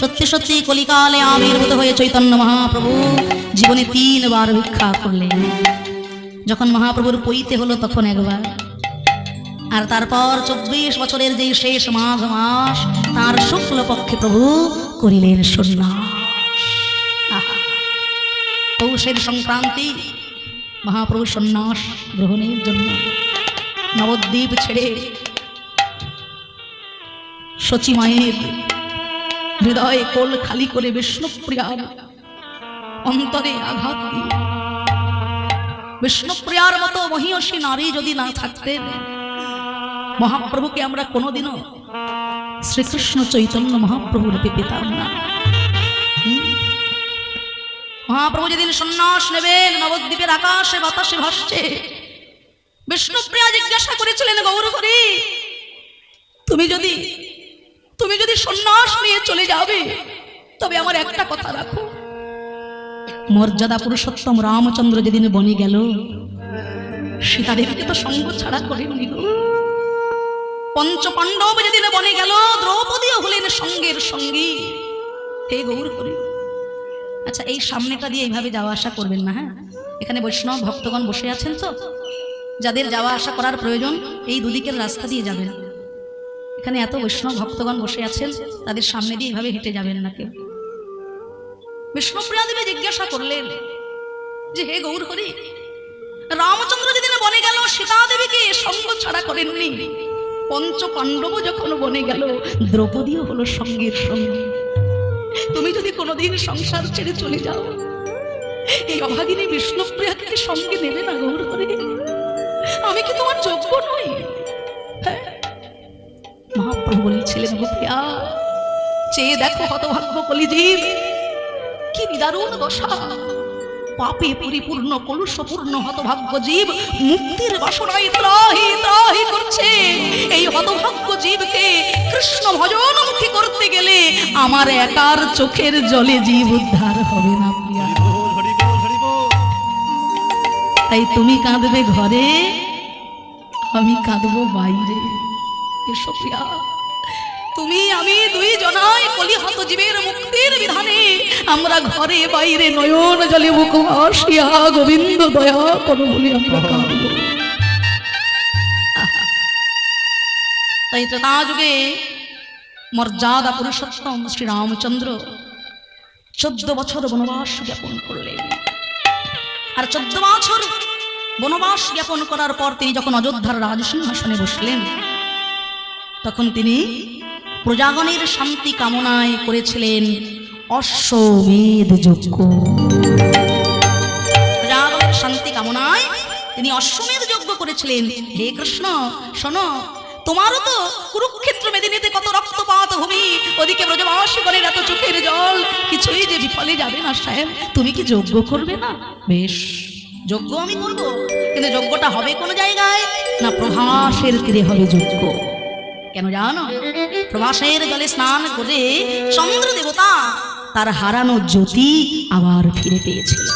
সত্যি সত্যি কলিকালে আবির্ভূত হয়ে চৈতন্য মহাপ্রভু জীবনে তিনবার ভিক্ষা করলেন। যখন মহাপ্রভুর পইতে হলো তখন একবার। আর তারপর চব্বিশ বছরের যে শেষ মাঘ মাস, তার শুক্ল পক্ষে প্রভু করিলেন সন্ন্যাস। পৌষের সংক্রান্তি মহাপ্রভু সন্ন্যাস গ্রহণের জন্য নবদ্বীপ ছেড়ে সচি মায়ের হৃদয়ে কোল খালি করে বিষ্ণুপ্রিয়ার অন্তরে আঘাত বিষ্ণুপ্রিয়ার মতো মহিয়সী নারী যদি না থাকতেন মহাপ্রভুকে আমরা কোনোদিনও শ্রীকৃষ্ণ চৈতন্য মহাপ্রভু রূপে পেতাম না। মহাপ্রভু যেদিন সন্ন্যাস নেবেন, নবদ্বীপের আকাশে বাতাসে ভাসছে, বিষ্ণুপ্রিয়া জিজ্ঞাসা করেছিলেন, গৌরহরি, তুমি যদি তুমি যদি সন্ন্যাস নিয়ে চলে যাবে, তবে আমার একটা কথা রাখো। মর্যাদা পুরুষোত্তম রামচন্দ্র যেদিন বনে গেল সীতা সীতাদেবীকে তো সঙ্গ ছাড়া করেননি পঞ্চ পাণ্ডব যেদিন বনে গেল, দ্রৌপদীও হলেন সঙ্গের সঙ্গী। হে গৌর হরি আচ্ছা এই সামনেটা দিয়ে এইভাবে যাওয়া আসা করবেন না হ্যাঁ? এখানে বৈষ্ণব ভক্তগণ বসে আছেন তো? যাদের যাওয়া আসা করার প্রয়োজন, এই দুদিকের রাস্তা দিয়ে যাবেন। এখানে এত বৈষ্ণব ভক্তগণ বসে আছেন, তাদের সামনে দিয়ে এইভাবে হেঁটে যাবেন না কেউ। বিষ্ণুপ্রিয়া দেবী জিজ্ঞাসা করলেন, যে হে গৌর হরি রামচন্দ্র যেদিন বনে গেল সীতা দেবীকে সঙ্গ ছাড়া করেননি। পঞ্চ পাণ্ডব যখন বনে গেল, দ্রৌপদীও হলো সঙ্গের সঙ্গে। তুমি যদি কোনোদিন সংসার ছেড়ে চলে যাও, এই অভাগিনী বিষ্ণুপ্রিয়াকে সঙ্গে নেবে না গৌর হরি আমি কি তোমার যোগ্য নই? বলেছিলেন গোপিয়া চেয়ে দেখো হতভাগ্য কলিজীব। কি নিদারুণ দশা। পাপে পরিপূর্ণ কলুষপূর্ণ হতভাগ্য জীব মুক্তির বাসনায় ত্রাহি ত্রাহি করছে। এই হতভাগ্য জীবকে কৃষ্ণ ভজনমুখী করতে গেলে আমার একার চোখের জলে জীব উদ্ধার হবে না তাই তুমি কাঁদবে ঘরে আমি কাঁদবো বাইরে। এসো প্রিয়া। তুমি আমি দুই জনাই কলিহত জীবের মুক্তির বিধানে। আমরা ঘরে বাইরে নয়ন জলে মুখ ভাসিয়া, গোবিন্দ দয়া করো বলে আমরা তাই ত্রেতা যুগে মর্যাদা পুরুষোত্তম শ্রী রামচন্দ্র চোদ্দ বছর বনবাস জ্ঞাপন করলেন। আর চোদ্দ বছর বনবাস জ্ঞাপন করার পর তিনি যখন অযোধ্যার রাজসিংহাসনে বসলেন, তখন তিনি প্রজাগণের শান্তি কামনায় করেছিলেন অশ্বমেধ যজ্ঞ। প্রজাগণের শান্তি কামনায় তিনি অশ্বমেধ যজ্ঞ করেছিলেন। হে কৃষ্ণ, শোনো, তোমারও তো কুরুক্ষেত্র মেদিনীতে কত রক্তপাত ভূমি ওদিকে ব্রজবাসীগণের এত চোখের জল, কিছুই যে বিফলে যাবে না সাহেব। তুমি কি যজ্ঞ করবে না? বেশ, যজ্ঞ আমি করব, কিন্তু যজ্ঞটা হবে কোন জায়গায়? না প্রভাসের তীরে হবে যজ্ঞ। কেন জানো? প্রভাসের জলে স্নান করে চন্দ্র দেবতা তার হারানো জ্যোতি আবার ফিরে পেয়েছিল।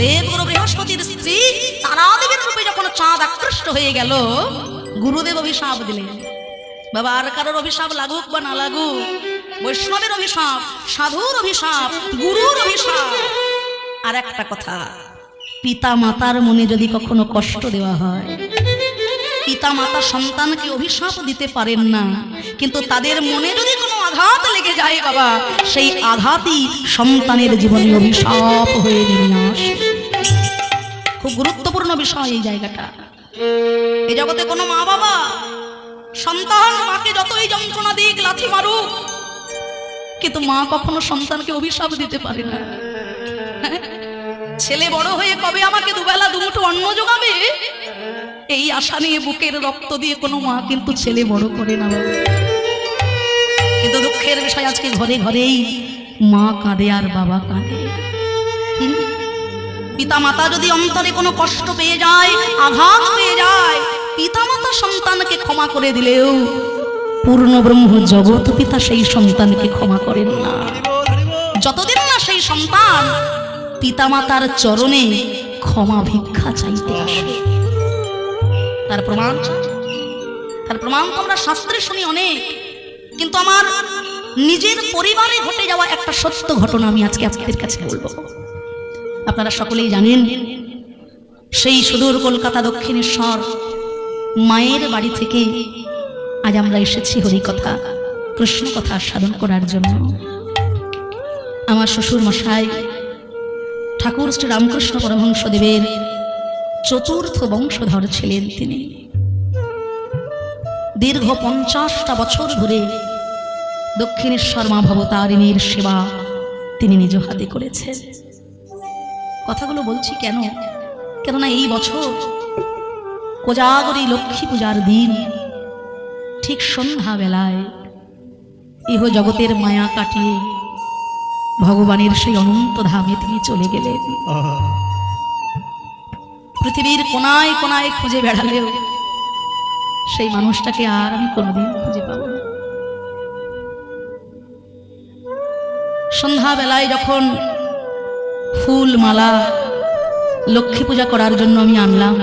দেবগুরু বৃহস্পতির স্ত্রী তারাদেবীর রূপে যখন চাঁদ আকৃষ্ট হয়ে গেল, গুরুদেব অভিশাপ দিলেন। বাবা, আর কারোর অভিশাপ লাগুক বা না লাগুক, বৈষ্ণবের অভিশাপ, সাধুর অভিশাপ, গুরুর অভিশাপ। আর একটা কথা পিতা মাতার মনে যদি কখনো কষ্ট দেওয়া হয় পিতা মাতা সন্তানকে অভিশাপ দিতে পারেন না। কিন্তু তাদের মনে যদি কোনো আঘাত লেগে যায় বাবা, সেই আঘাতই সন্তানের জীবনে অভিশাপ হয়ে নেমে আসে। খুব গুরুত্বপূর্ণ বিষয় এই জায়গাটা। এই জগতে কোনো মা বাবা সন্তান মাকে যতই যন্ত্রণা দিক, লাথি মারুক, কিন্তু মা কখনো সন্তানকে অভিশাপ দিতে পারে না? ছেলে বড় হয়ে কবে আমাকে দুবেলা দুমুঠো অন্ন জোগাবে এই আশা নিয়ে বুকের রক্ত দিয়ে কোনো মা কিন্তু ছেলে বড় করে না। কিন্তু দুঃখের বিষয় আজকে ঘরে ঘরেই মা কাঁদে আর বাবা কাঁদে? পিতা মাতা যদি অন্তরে কোনো কষ্ট পেয়ে যায়, আঘাত পেয়ে যায় পিতা মাতা সন্তানকে ক্ষমা করে দিলেও পূর্ণ ব্রহ্ম জগৎ পিতা সেই সন্তানকে ক্ষমা করেন না যতদিন না সেই সন্তান পিতামাতার চরণে ক্ষমা ভিক্ষা চাইতে আসে তার প্রমাণ তার প্রমাণ তো আমরা শাস্ত্রে শুনি অনেক। কিন্তু আমার নিজের পরিবারে ঘটে যাওয়া একটা সত্য ঘটনা আমি আজকে আপনাদের কাছে বলব। আপনারা সকলেই জানেন, সেই সুদূর কলকাতা দক্ষিণেশ্বর মায়ের বাড়ি থেকে আজ আমরা এসেছি হরিকথা কৃষ্ণ কথা সাধন করার জন্য। আমার শ্বশুর মশাই ঠাকুর শ্রী রামকৃষ্ণ পরমহংসদেবের চতুর্থ বংশধর ছিলেন তিনি। দীর্ঘ পঞ্চাশটা বছর ধরে দক্ষিণেশ্বর মা ভবতারিণীর সেবা তিনি নিজ হাতে করেছেন। কথাগুলো বলছি কেন? কেননা এই বছর কোজাগরী লক্ষ্মী পূজার দিন, ঠিক সন্ধ্যাবেলায় ইহ জগতের মায়া কাটিয়ে ভগবানের সেই অনন্ত ধামে তিনি চলে গেলেন। পৃথিবীর কোনায় কোনায় খুঁজে বেড়ালেও সেই মানুষটাকে আর আমি কোনোদিন খুঁজে পাবো না। সন্ধ্যাবেলায় যখন ফুল মালা লক্ষ্মী পূজা করার জন্য আমি আনলাম,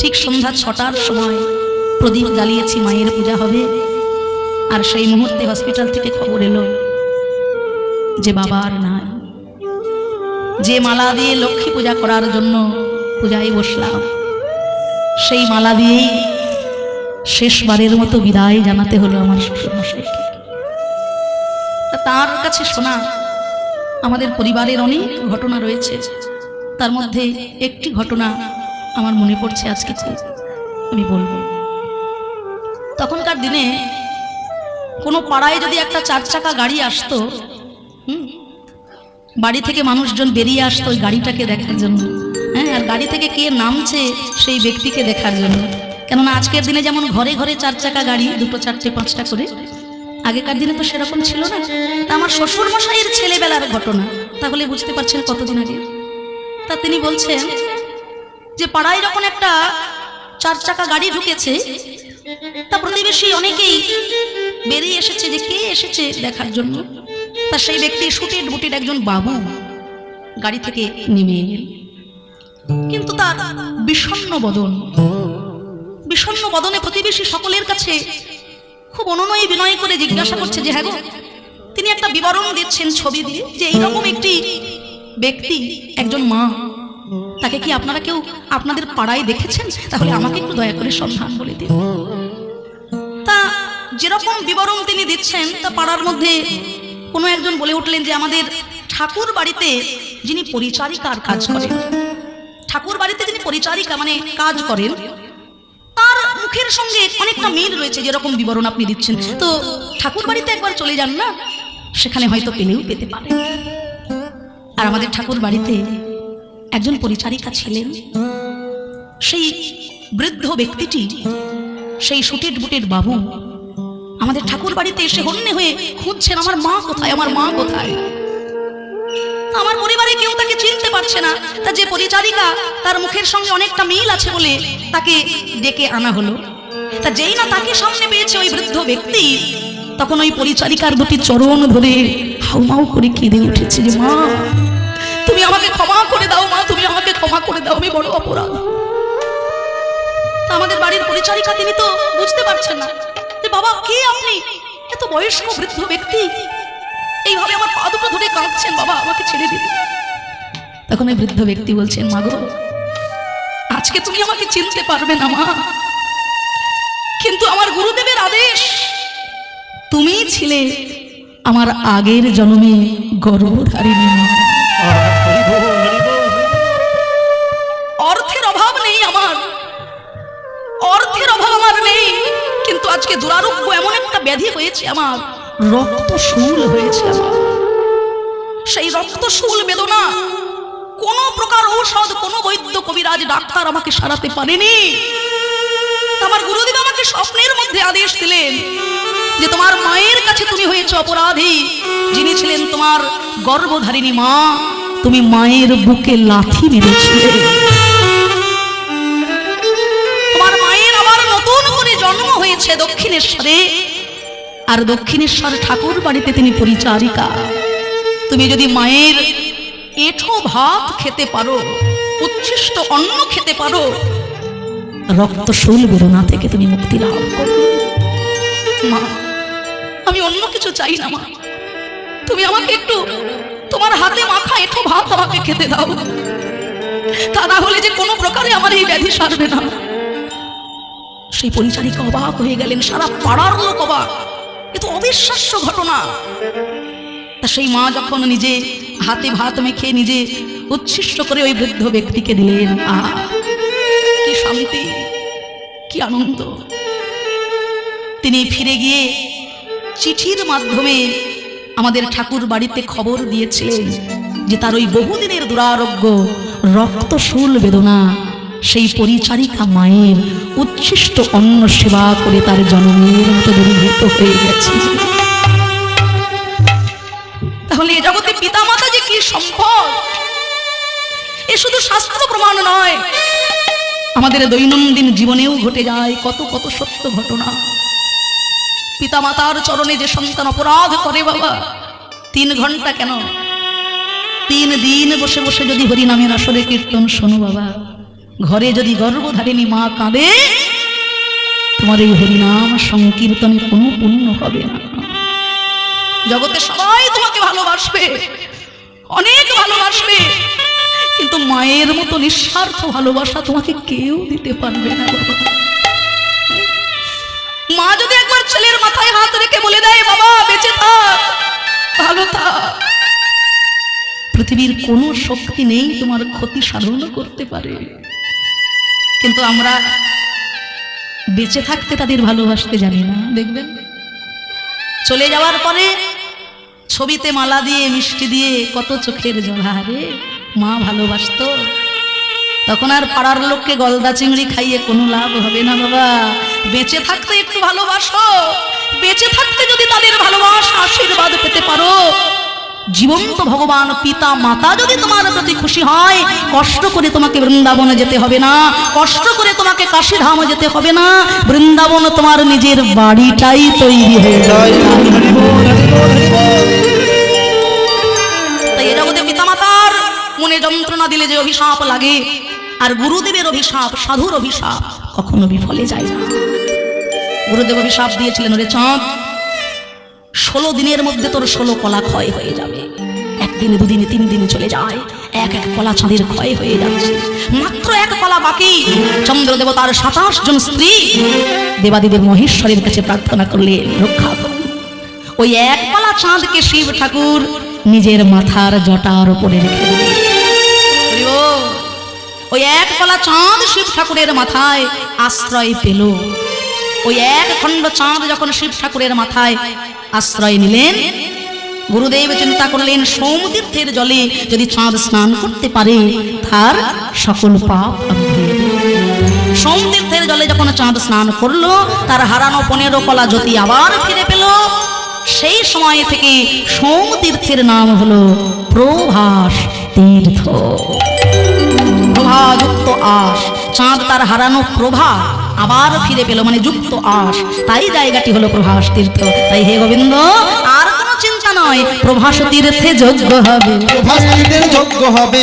ঠিক সন্ধ্যা ছটার সময় প্রদীপ জ্বালিয়েছি মায়ের পূজা হবে, আর সেই মুহূর্তে হসপিটাল থেকে খবর এলো যে বাবা আর নাই। যে মালা দিয়ে লক্ষ্মী পূজা করার জন্য পূজায় বসলাম। সেই মালা দিয়েই শেষবারের মতো বিদায় জানাতে হলো আমার শ্বশুরমশাইকে। তার কাছে শোনা আমাদের পরিবারের অনেক ঘটনা রয়েছে। তার মধ্যে একটি ঘটনা আমার মনে পড়ছে আজকে। আমি বলব। তখনকার দিনে কোনো পাড়ায় যদি একটা চার চাকা গাড়ি আসতো বাড়ি থেকে মানুষজন বেরিয়ে আসতো ওই গাড়িটাকে দেখার জন্য। গাড়ি থেকে কে নামছে সেই ব্যক্তিকে দেখার জন্য। কেননা আজকের দিনে যেমন ঘরে ঘরে চার চাকা গাড়ি, দুটো চারটে পাঁচটা করে, আগেকার দিনে তো সেরকম ছিল না। আমার শ্বশুর মশাইয়ের ছেলেবেলার ঘটনা, তাহলে বুঝতে পারছেন কতদিন আগে। তা তিনি বলছেন যে পাড়ায় যখন একটা চার চাকা গাড়ি ঢুকেছে, তা প্রতিবেশী অনেকেই বেরিয়ে এসেছে যে কে এসেছে দেখার জন্য। তা সেই ব্যক্তি সুটির বুটির একজন বাবু গাড়ি থেকে নেমে এলেন। কিন্তু তার বিষণ্ণ বদন। বিষণ্ণ বদনে প্রতিবেশী সকলের কাছে খুব অনুনয় বিনয় করে জিজ্ঞাসা করছে যে হ্যাঁ তিনি একটা বিবরণ দিচ্ছেন ছবি দিয়ে যে এইরকম একটি ব্যক্তি, একজন মা, তাকে কি আপনারা কেউ আপনাদের পাড়ায় দেখেছেন? তাহলে আমাকে একটু দয়া করে সন্ধান বলে দিন। তা যেরকম বিবরণ তিনি দিচ্ছেন, তা পাড়ার মধ্যে কোনো একজন বলে উঠলেন যে, আমাদের ঠাকুর বাড়িতে যিনি পরিচারিকার কাজ করেন ঠাকুর বাড়িতে যিনি পরিচারিকা মানে কাজ করেন, তার মুখের সঙ্গে অনেকটা মিল রয়েছে, যেরকম বিবরণ আপনি দিচ্ছেন। তো ঠাকুর বাড়িতে একবার চলে যান না? সেখানে হয়তো পেলেও পেতে পারে আর আমাদের ঠাকুর বাড়িতে একজন পরিচারিকা ছিলেন। সেই বৃদ্ধ ব্যক্তিটি, সেই সুটের বুটের বাবু, আমাদের ঠাকুর বাড়িতে এসে হন্যে হয়ে খুঁজছেন, আমার মা কোথায়? আমার মা কোথায়? আমার পরিবারে কেউ তাকে চিনতে পারছে না। তা যে পরিচারিকা, তার মুখের সঙ্গে অনেকটা মিল আছে বলে তাকে ডেকে আনা হলো। তা যেই না তাকে সামনে পেয়েছে ওই বৃদ্ধ ব্যক্তি, তখন ওই পরিচারিকার দুটি চরণ ধরে হাউমাউ করে কেঁদে উঠেছে যে, মা, তুমি আমাকে ক্ষমা করে দাও, মা, তুমি আমাকে ক্ষমা করে দাও, আমি বড় অপরাধ। আমাদের বাড়ির পরিচারিকা, তিনি তো বুঝতে পারছেন না যে, বাবা, কে আপনি? এত বয়স্ক বৃদ্ধ ব্যক্তি এইভাবে আমার পা দুটো ধরে কাঁদছেন, বাবা, আমাকে ছেড়ে দিন। তখন ওই বৃদ্ধ ব্যক্তি বলছেন মাগো আজকে তুমি আমাকে চিনতে পারবে না, মা। কিন্তু আমার গুরুদেবের আদেশ তুমি ছিলে আমার আগের জন্মে বল। অর্থের অভাব নেই আমার। অর্থের অভাব আমার নেই। কিন্তু আজকে দুরারোগ্য এমন একটা ব্যাধি হয়েছে আমার। রক্ত শুল হয়েছে সেই রক্ত শুল বেদনা কোন প্রকার ঔষধ, কোন বৈদ্য, কবিরাজ, ডাক্তার আমাকে সারাতে পারেনি। আমার গুরুদেব আমাকে স্বপ্নের মধ্যে আদেশ দিলেন যে তোমার মায়ের কাছে তুমি হয়েছে অপরাধী। যিনি ছিলেন তোমার গর্ভধারিণী মা, তুমি মায়ের বুকে লাথি মেরেছিলে। তোমার মায়ের আবার নতুন করে জন্ম হয়েছে দক্ষিণেশ্বরে। আর দক্ষিণেশ্বর ঠাকুর বাড়িতে তিনি পরিচারিকা। তুমি যদি মায়ের এঠো ভাত খেতে পারো, উচ্ছিষ্ট অন্ন খেতে পারো, রক্ত শুল বেরোনা থেকে তুমি মুক্তি লাভ করবে। মা, আমি অন্য কিছু চাই না, মা। তুমি আমাকে একটু তোমার হাতে মাখা এঠো ভাত আমাকে খেতে দাও। তা না হলে যে কোনো প্রকারে আমার এই ব্যাধি সারবে না। সেই পরিচারিকা অবাক হয়ে গেলেন, সারা পাড়ার লোক অবাক। এ তো অবিশ্বাস্য ঘটনা। তা সেই মা যখন নিজে হাতে ভাত মেখে নিজে উচ্ছিষ্ট করে ওই বৃদ্ধ ব্যক্তিকে দিলেন আহা কি শান্তি, কি আনন্দ। তিনি ফিরে গিয়ে চিঠির মাধ্যমে আমাদের ঠাকুর বাড়িতে খবর দিয়েছিলেন যে তার ওই বহুদিনের দুরারোগ্য রক্তশূল বেদনা সেই পরিচারিকা মায়ের উচ্ছিষ্ট অন্ন সেবা করে তার জন্মের মতো দূরীভূত হয়ে গেছে। তাহলে এ জগতে পিতামাতা যে কি সম্পদ? এ শুধু শাস্ত্র প্রমাণ নয়। আমাদের দৈনন্দিন জীবনেও ঘটে যায় কত কত সত্য ঘটনা। পিতামাতার চরণে যে সন্তান অপরাধ করে বাবা, তিন ঘণ্টা কেন? তিন দিন বসে বসে যদি হরিনামের আসরে কীর্তন শোনো বাবা। ঘরে যদি গর্ভধারিণী মা কাঁদে, তোমার এই হরিনাম সংকীর্তনে কোনো পুণ্য হবে না। জগতে সবাই তোমাকে ভালোবাসবে, অনেক ভালোবাসবে, কিন্তু মায়ের মতো নিঃস্বার্থ ভালোবাসা তোমাকে কেউ দিতে পারবে না। মা যদি একবার ছেলের মাথায় হাত রেখে বলে দেয়, বাবা, বেঁচে থাক, ভালো থাক, পৃথিবীর কোনো শক্তি নেই তোমার ক্ষতি সাধন করতে পারে। কিন্তু আমরা বেঁচে থাকতে তাদের ভালোবাসতে জানি না, দেখবেন? চলে যাওয়ার পরে ছবিতে মালা দিয়ে, মিষ্টি দিয়ে কত চোখের জল হারে মা ভালোবাসতো। তখন আর পাড়ার লোককে গলদা চিংড়ি খাইয়ে কোনো লাভ হবে না, বাবা। বেঁচে থাকতে একটু ভালোবাসো। বেঁচে থাকতে যদি তাদের ভালোবাসা আশীর্বাদ পেতে পারো জীবন্ত ভগবান পিতা মাতা যদি তোমার প্রতি খুশি হয়, কষ্ট করে তোমাকে বৃন্দাবনে যেতে হবে না, কষ্ট করে তোমাকে কাশীধাম যেতে হবে না, বৃন্দাবন তোমার নিজের বাড়িটাই তৈরি হয়ে যায় তাই জগতে পিতামাতার মনে যন্ত্রণা দিলে যে অভিশাপ লাগে, আর গুরুদেবের অভিশাপ, সাধুর অভিশাপ কখনো বিফলে যায় না। গুরুদেব অভিশাপ দিয়েছিলেন ওরে চাঁদ ষোলো দিনের মধ্যে তোর ষোলো কলা ক্ষয় হয়ে যাবে। একদিনে, দুদিনে, তিন দিন চলে যায়। এক এক কলা চাঁদের ক্ষয় হয়ে যাচ্ছে। মাত্র এক কলা বাকি। চন্দ্র দেবতার সাতাশ জন স্ত্রী। দেবাদিদেব মহেশ্বরের কাছে প্রার্থনা করলে রক্ষা করুন ওই এক কলা চাঁদকে শিব ঠাকুর নিজের মাথার জটার উপরে রেখে। ওই এক কলা চাঁদ শিব ঠাকুরের মাথায় আশ্রয় পেল। ওই এক খণ্ড চাঁদ যখন শিব ঠাকুরের মাথায় আশ্রয় নিলেন, গুরুদেব চিন্তা করলেন সোমতীর্থের জলে যদি চাঁদ স্নান করতে পারে, তার সকল পাপ ধুয়ে জলে যখন চাঁদ স্নান করল, তার হারানো পনেরো কলা জ্যোতি আবার ফিরে পেল। সেই সময় থেকে সোমতীর্থের নাম হলো প্রভাস তীর্থ। প্রভাযুক্ত আশ চাঁদ তার হারানো প্রভা আবার ফিরে পেল মানে যুক্ত আস তাই জায়গাটি হলো প্রভাস তীর্থ। তাই হে গোবিন্দ, আর কোনো নয় প্রভাস তীর্থে যোগ্য হবে। প্রভাস্তীর্থের যোগ্য হবে।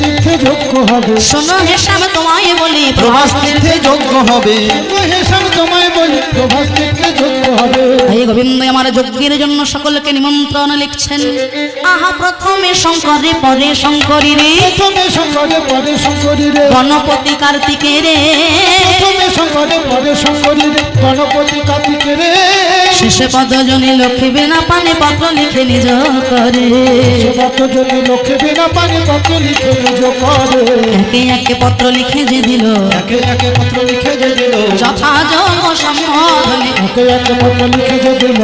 তীর্থে যোগ্য হবে। শোনো হেসাম তোমায় বলি প্রভাস প্রভাস্তীর্থে যোগ্য হবে। হেসাম তোমায় বলি প্রভাস তীর্থে যোগ্য হবে। তাই গোবিন্দ আমার যজ্ঞের জন্য সকলকে নিমন্ত্রণ লিখছেন। আহা প্রথমে শঙ্করে পরে শঙ্করী রে। প্রথমে শঙ্করে পরে শঙ্করী রে। গণপতি কার্তিকে রে। প্রথমে শঙ্করে পরে শঙ্করী রে। গণপতি কার্তিকে রে। শেষে পদজনী লক্ষ্মী না পানে পত্র লিখে নিজ করে। ভক্ত জন্য লক্ষ্মী বিনা পানি পত্র লিখে নিজ করে। একে একে পত্র লিখে যে দিল। একে একে পত্র লিখে যে দিল। যথাযোগ সম্বোধনে। একে একে পত্র লিখে যে দিল।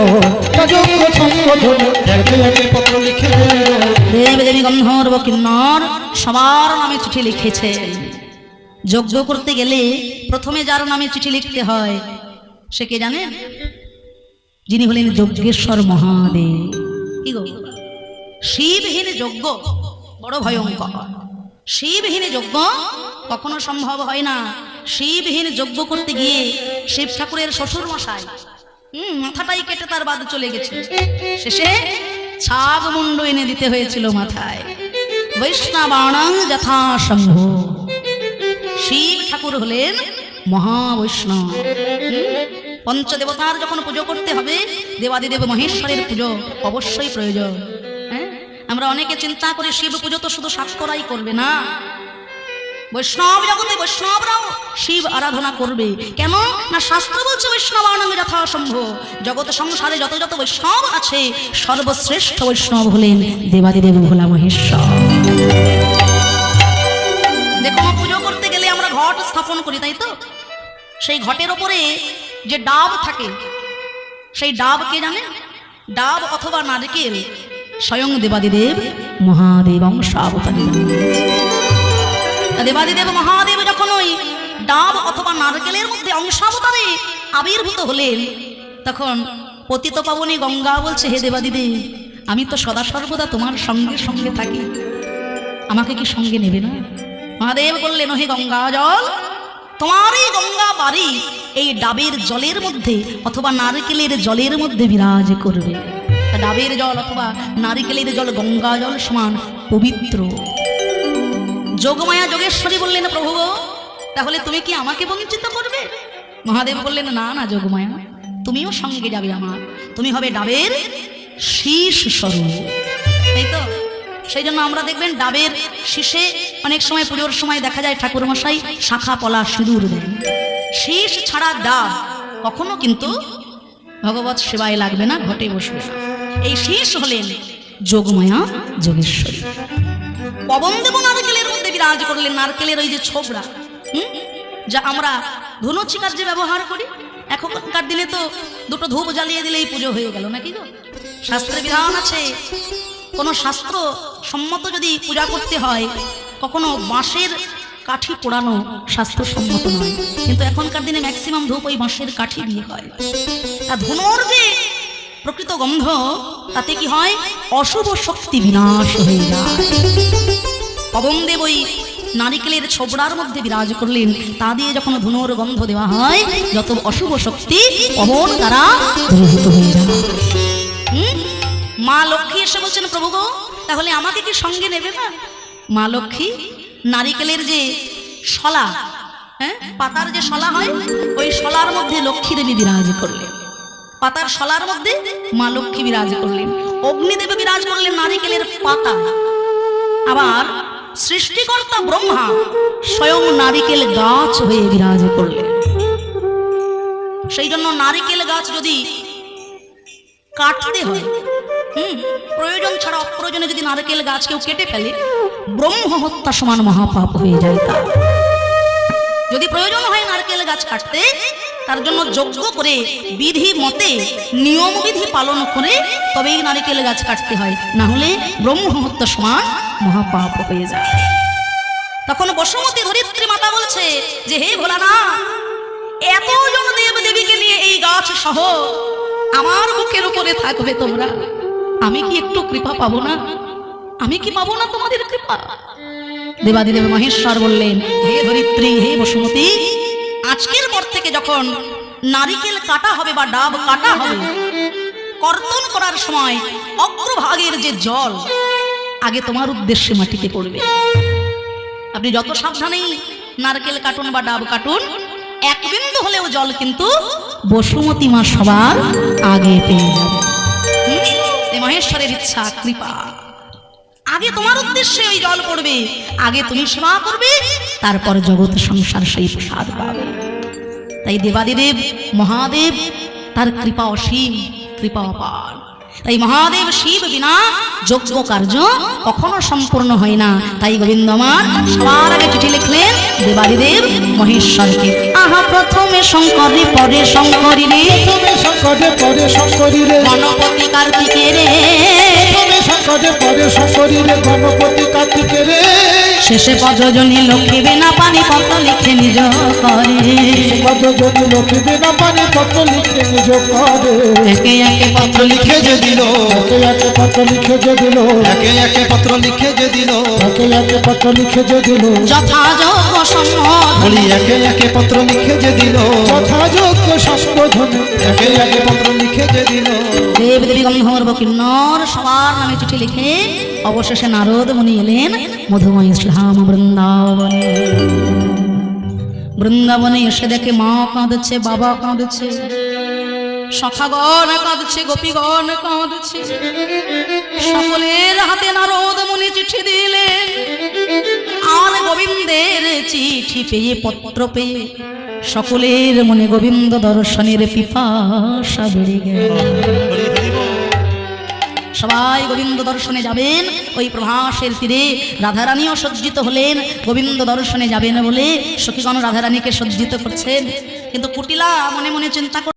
সম্বোধন। একে একে পত্র লিখে যে দিল। দেব দেবী গন্ধর্ব কিন্নর সবার নামে চিঠি লিখেছে। যজ্ঞ করতে গেলে প্রথমে যার নামে চিঠি লিখতে হয় সে কে জানেন যিনি হলেন যজ্ঞেশ্বর মহাদেব। কি গো? শিবহীন যজ্ঞ, বড় ভয়ঙ্কর। শিবহীন যজ্ঞ কখনো সম্ভব হয় না। শিবহীন যজ্ঞ করতে গিয়ে শিব ঠাকুরের শ্বশুর মশাই হুম, মাথাটাই কেটে তার বাদ চলে গেছে। শেষে ছাগ মুন্ড এনে দিতে হয়েছিল মাথায়। বৈষ্ণবাণাং যথা শম্ভ। শিব ঠাকুর হলেন মহাবৈষ্ণব। পঞ্চদেবতার যখন পুজো করতে হবে, দেবাদিদেব মহেশ্বরের পুজো অবশ্যই প্রয়োজন। হ্যাঁ? আমরা অনেকে চিন্তা করি, শিব পুজো তো শুধু শাক্তরাই করবে না। বৈষ্ণব জগতে বৈষ্ণবরাও শিব আরাধনা করবে। কেন? না শাস্ত্র বলছে বৈষ্ণব আনন্দ যথাসম্ভব। জগৎ সংসারে যত যত বৈষ্ণব আছে, সর্বশ্রেষ্ঠ বৈষ্ণব হলেন দেবাদিদেব ভোলা মহেশ্বর। যে কোনো পুজো করতে গেলে আমরা ঘট স্থাপন করি, তাই তো? সেই ঘটের ওপরে যে ডাব থাকে, সেই ডাব কে জানে? ডাব অথবা নারকেল, স্বয়ং দেবাদিদেব মহাদেব অংশাবতারী দেবাদিদেব মহাদেব যখন ওই ডাব অথবা নারকেলের মধ্যে অংশাবতারে আবির্ভূত হলেন, তখন পতিত পাবনে গঙ্গা বলছে, হে দেবাদিদেব, আমি তো সদা সর্বদা তোমার সঙ্গে সঙ্গে থাকি। আমাকে কি সঙ্গে নেবে না? মহাদেব বললেন হে গঙ্গা জল তোমার এই গঙ্গা বাড়ি এই ডাবের জলের মধ্যে অথবা নারকেলের জলের মধ্যে বিরাজ করবে। ডাবের জল অথবা নারকেলের জল, গঙ্গা জল সমান পবিত্র। যোগমায়া যোগেশ্বরী বললেন, প্রভু তাহলে তুমি কি আমাকে বঞ্চিত করবে? মহাদেব বললেন, না না, যোগমায়া, তুমিও সঙ্গে যাবে আমার। তুমি হবে ডাবের শীষ স্বরূপ। তাই তো? সেই জন্য আমরা দেখবেন ডাবের শীষে অনেক সময় পুজোর সময় দেখা যায় ঠাকুর মশাই শাখা পলা সিঁদুর দেন। শীষ ছাড়া ডাব কখনো কিন্তু ভগবত সেবায় লাগবে না, ঘটে বসবে এই শীষ হলেন যোগমায়া যোগেশ্বরী। পবন দেব নারকেলের মধ্যে বিরাজ করলেন নারকেলের ওই যে ছোবড়া, হুম? যা আমরা ধনুচি কার্যে ব্যবহার করি, এখনকার দিনে তো দুটো ধূপ জ্বালিয়ে দিলেই পুজো হয়ে গেল, নাকি গো? শাস্ত্রে বিধান আছে কোনো শাস্ত্র সম্মত যদি পূজা করতে হয়, কখনো বাঁশের কাঠি পোড়ানো স্বাস্থ্যসম্মত নয়। কিন্তু এখনকার দিনে ম্যাক্সিমাম ধূপ ওই বাঁশের কাঠি দিয়ে হয়। আর ধুনোর যে প্রকৃত গন্ধ, তাতে কি হয়? অশুভ শক্তি বিনাশ হয়ে যায়। পবনদেব ওই নারিকেলের ছোবড়ার মধ্যে বিরাজ করলেন। তা দিয়ে যখন ধুনোর গন্ধ দেওয়া হয়, যত অশুভ শক্তি পবন তারা হয়ে যায়? মা লক্ষ্মী এসে বলছেন, প্রভু গো, তাহলে আমাকে কি সঙ্গে নেবে না মা লক্ষ্মী, নারিকেলের যে শলা হ্যাঁ পাতার যে শলা হয়, ওই শলার মধ্যে লক্ষ্মী দেবী বিরাজ করলেন। পাতার শলার মধ্যে মা লক্ষ্মী বিরাজ করলেন। অগ্নিদেব বিরাজ করলেন নারিকেলের পাতা। আবার সৃষ্টিকর্তা ব্রহ্মা স্বয়ং নারিকেল গাছ হয়ে বিরাজ করলেন। সেই জন্য নারিকেল গাছ যদি কাটতে হয়। হুম, প্রয়োজন ছাড়া অপ্রয়োজনে যদি নারকেল গাছ কেউ কেটে ফেলে, ব্রহ্ম হত্যা সমান মহাপাপ হয়ে যায় তা যদি প্রয়োজন হয় নারকেল গাছ কাটতে, তার জন্য যজ্ঞ করে, বিধি মতে, নিয়ম বিধি পালন করে, তবেই নারকেল গাছ কাটতে হয়। না হলে ব্রহ্ম হত্যা সমান মহাপাপ হয়ে যায়। তখন বসুমতী ধরিত্রী মাতা বলছে, যে হে ভোলানা এতজন দেব দেবীকে নিয়ে এই গাছ সহ আমার মুখের উপরে থাকবে তোমরা। আমি কি একটু কৃপা পাবো না? আমি কি পাবো না তোমাদের কৃপা? দেবাদিদেব মহেশ্বর বললেন, হে ধরিত্রী, হে বসুমতী, আজকের পর থেকে যখন নারিকেল কাটা হবে বা ডাব কাটা হবে, কর্তন করার সময় অগ্রভাগের যে জল, আগে তোমার উদ্দেশ্যে মাটিতে পড়বে। আপনি যত সাবধানেই নারকেল কাটুন বা ডাব কাটুন এক বিন্দু হলেও জল কিন্তু বসুমতী মা সবার আগে পেয়ে যাবে। মহেশ্বরের ইচ্ছা, কৃপা। আগে তোমার উদ্দেশ্যে ওই জল পড়বে, আগে তুমি সেবা করবে, তারপর জগৎ সংসার সেই প্রসাদ পাবে। তাই দেবাদিদেব, মহাদেব, তার কৃপা অসীম, কৃপা অপার। তাই মহাদেব শিব বিনা যজ্ঞ কার্য কখনো সম্পূর্ণ হয় না। তাই গোবিন্দ আমার সবার আগে চিঠি লিখলেন দেবাদিদেব মহেশ্বরকে। আহা প্রথমে শঙ্করে পরে শঙ্করী রে। শঙ্করে পরে শঙ্করী রে। গণপতি কার্তিকে রে। শঙ্করে পরে শঙ্করী রে গণপতি কার্তিকে রে। শেষে পদজনী লক্ষ্মী বিনা পানি পত্র লিখে নিজ করে। পদজনী লক্ষ্মী বিনা পানি পত্র লিখে নিজ করে। একে একে পত্র লিখে যে দিল। একে একে পত্র লিখে যে দিল। একে একে পত্র লিখে যে দিল। একে একে পত্র লিখে যে দিল। যথাযোগ্য সম্মত বলি একে একে পত্র লিখে যে দিল যথাযোগ্য চিঠি লিখে অবশেষে নারদ মুনি এলেন মধুময় ইসলাম বৃন্দাবনে। বৃন্দাবনে এসে দেখে মা কাঁদছে, বাবা কাঁদছে গোপীগণ সকলের হাতে চিঠি দিলেন। গোবিন্দের চিঠি পত্র পেয়ে সকলের মনে গোবিন্দ দর্শনের পিপাসা বেড়ে গেল। সবাই গোবিন্দ দর্শনে যাবেন, ওই প্রভাসের তীরে রাধারানীও সজ্জিত হলেন। গোবিন্দ দর্শনে যাবেন বলে সখীগণ রাধারানীকে সজ্জিত করছেন। কিন্তু কুটিলা মনে মনে চিন্তা